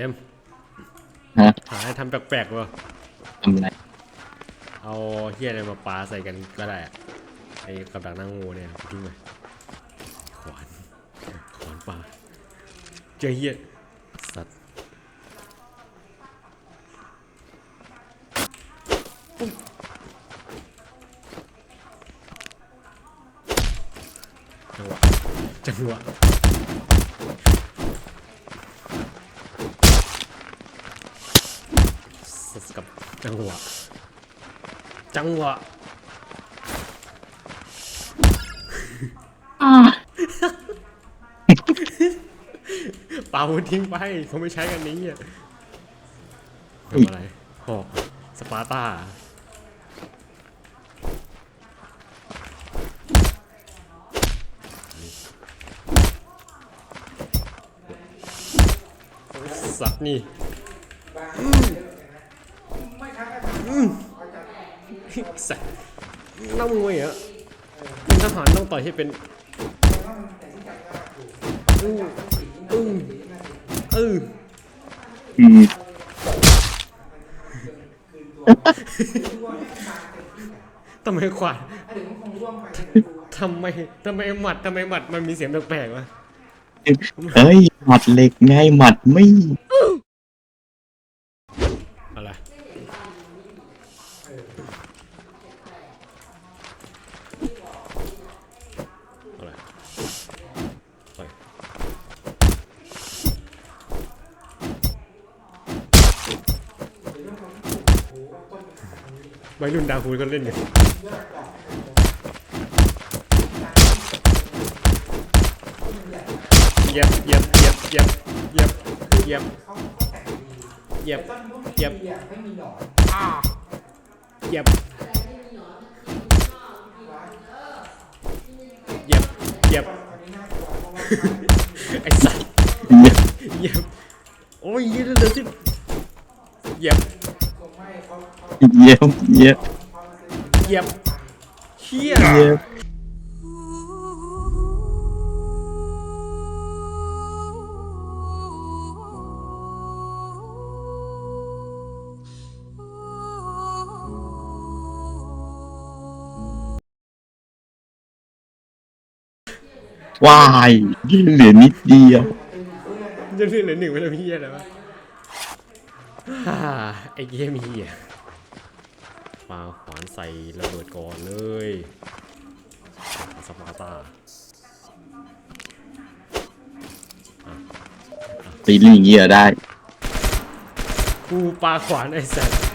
เต็มฮะหาให้ทำแปลกๆวะทำอะไรเอาเฮียอะไรมาปาใส่กันก็ได้อะไอ้กับดักหนั่งงูเนี่ยทิ้งไปขวานขวานปลาเจอเฮียสัตว์จังหวะจังหวะสัตว์ กับจังหวะ จังหวะเป่าทิ้งไปเขาไม่ใช้กันนี้อะทำอะไรหอกสปาร์ตาสัตว์นี่อืม สัตว์นักมวยเหรอะเป็นทหารต้องต่อยให้เป็นอืออืออืออืมทำไมขวานทำไมทำไมหมัดทำไมหมัดมันมีเสียงแปลกๆวะเฮ้ยหมัดเหล็กไงหมัดไม่ วัยรุ่นดาวคูณก็เล่นกันเย็บเย็บเย็บเย็บเย็บเย็บเย็บเย็บเยียบเยียบเยียบไอ้สัสเหยียบโอ้ยยืดเลือสิเยียบ เยี่ยมเยี่ยมเหยียบเฮียเยี่ยมวายยิ่งเหลือนิดเดียวจะเหลือเหลือหนึ่งไปแล้วเฮียแล้วะฮ่าไอ้เหี้ยมีเฮีย ปาขวานใส่ระเบิดก่อนเลยสปาร์ตาตีลิ่งเงี้ยได้ กูปาขวานไอ้สัส